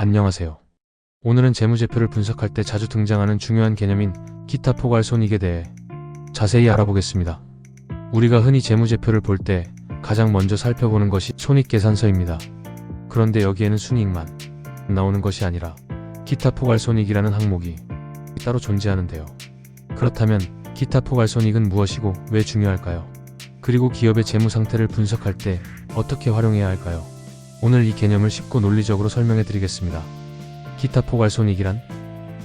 안녕하세요. 오늘은 재무제표를 분석할 때 자주 등장하는 중요한 개념인 기타 포괄 손익에 대해 자세히 알아보겠습니다. 우리가 흔히 재무제표를 볼 때 가장 먼저 살펴보는 것이 손익계산서입니다. 그런데 여기에는 순이익만 나오는 것이 아니라 기타 포괄 손익이라는 항목이 따로 존재하는데요. 그렇다면 기타 포괄 손익은 무엇이고 왜 중요할까요? 그리고 기업의 재무 상태를 분석할 때 어떻게 활용해야 할까요? 오늘 이 개념을 쉽고 논리적으로 설명해 드리겠습니다. 기타 포괄손익이란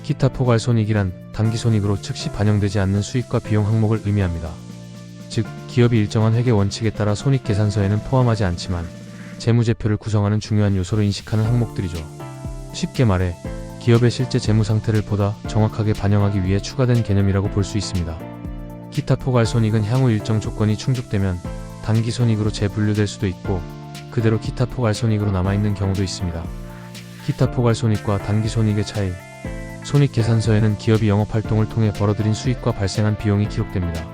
기타 포괄손익이란 단기손익으로 즉시 반영되지 않는 수익과 비용 항목을 의미합니다. 즉, 기업이 일정한 회계 원칙에 따라 손익계산서에는 포함하지 않지만 재무제표를 구성하는 중요한 요소로 인식하는 항목들이죠. 쉽게 말해 기업의 실제 재무 상태를 보다 정확하게 반영하기 위해 추가된 개념이라고 볼 수 있습니다. 기타 포괄손익은 향후 일정 조건이 충족되면 단기손익으로 재분류될 수도 있고 그대로 기타 포괄손익으로 남아있는 경우도 있습니다. 기타 포괄손익과 단기손익의 차이 손익계산서에는 기업이 영업활동을 통해 벌어들인 수익과 발생한 비용이 기록됩니다.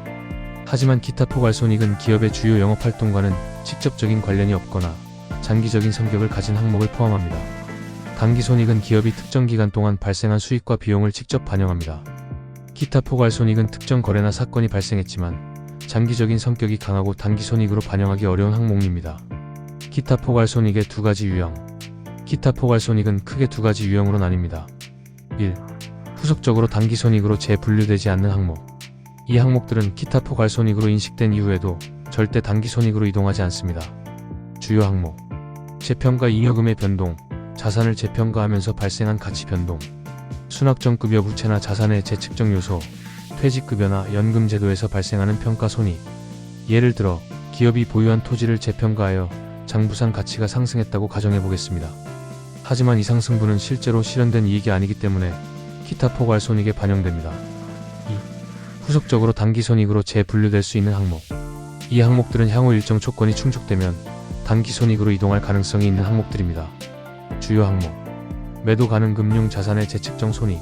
하지만 기타 포괄손익은 기업의 주요 영업활동과는 직접적인 관련이 없거나 장기적인 성격을 가진 항목을 포함합니다. 단기손익은 기업이 특정 기간 동안 발생한 수익과 비용을 직접 반영합니다. 기타 포괄손익은 특정 거래나 사건이 발생했지만 장기적인 성격이 강하고 단기손익으로 반영하기 어려운 항목입니다. 기타 포괄손익의 두 가지 유형 기타 포괄손익은 크게 두 가지 유형으로 나뉩니다. 1. 후속적으로 단기손익으로 재분류되지 않는 항목 이 항목들은 기타 포괄손익으로 인식된 이후에도 절대 단기손익으로 이동하지 않습니다. 주요 항목 재평가 잉여금의 변동 자산을 재평가하면서 발생한 가치 변동, 순학정급여 부채나 자산의 재측정 요소, 퇴직급여나 연금제도에서 발생하는 평가 손익. 예를 들어 기업이 보유한 토지를 재평가하여 장부상 가치가 상승했다고 가정해 보겠습니다. 하지만 이 상승분은 실제로 실현된 이익이 아니기 때문에 기타 포괄 손익에 반영됩니다. 2. 후속적으로 단기 손익으로 재분류될 수 있는 항목. 이 항목들은 향후 일정 조건이 충족되면 단기 손익으로 이동할 가능성이 있는 항목들입니다. 주요 항목 매도 가능 금융 자산의 재측정 손익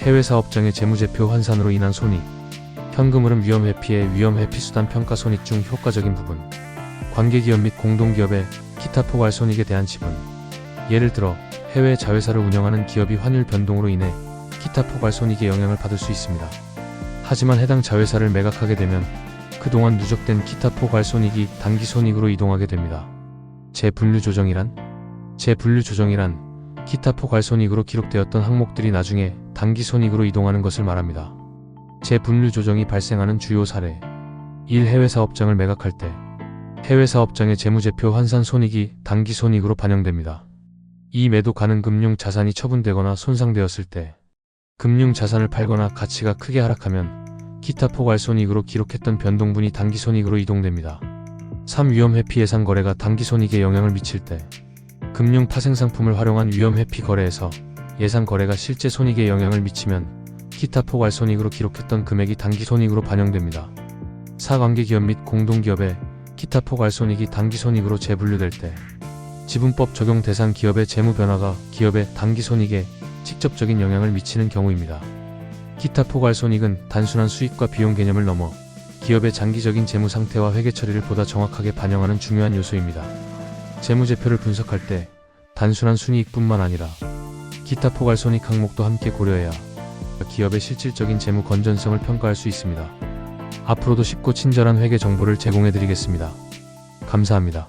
해외 사업장의 재무제표 환산으로 인한 손익 현금 흐름 위험 회피의 위험 회피 수단 평가 손익 중 효과적인 부분 관계기업 및 공동기업의 기타 포괄 손익에 대한 지분 예를 들어 해외 자회사를 운영하는 기업이 환율 변동으로 인해 기타 포괄 손익의 영향을 받을 수 있습니다. 하지만 해당 자회사를 매각하게 되면 그동안 누적된 기타 포괄 손익이 단기 손익으로 이동하게 됩니다. 재분류 조정이란 재분류 조정이란 기타 포괄 손익으로 기록되었던 항목들이 나중에 단기 손익으로 이동하는 것을 말합니다. 재분류 조정이 발생하는 주요 사례 1. 해외 사업장을 매각할 때 해외 사업장의 재무제표 환산 손익이 단기 손익으로 반영됩니다. 2. 매도 가능 금융 자산이 처분되거나 손상되었을 때 금융 자산을 팔거나 가치가 크게 하락하면 기타 포괄 손익으로 기록했던 변동분이 단기 손익으로 이동됩니다. 3. 위험 회피 예상 거래가 단기 손익에 영향을 미칠 때 금융 파생 상품을 활용한 위험 회피 거래에서 예상 거래가 실제 손익에 영향을 미치면 기타 포괄 손익으로 기록했던 금액이 단기 손익으로 반영됩니다. 사관계 기업 및 공동기업의 기타 포괄 손익이 단기 손익으로 재분류될 때 지분법 적용 대상 기업의 재무 변화가 기업의 단기 손익에 직접적인 영향을 미치는 경우입니다. 기타 포괄 손익은 단순한 수익과 비용 개념을 넘어 기업의 장기적인 재무 상태와 회계 처리를 보다 정확하게 반영하는 중요한 요소입니다. 재무제표를 분석할 때 단순한 순이익뿐만 아니라 기타 포괄 손익 항목도 함께 고려해야 기업의 실질적인 재무 건전성을 평가할 수 있습니다. 앞으로도 쉽고 친절한 회계 정보를 제공해 드리겠습니다. 감사합니다.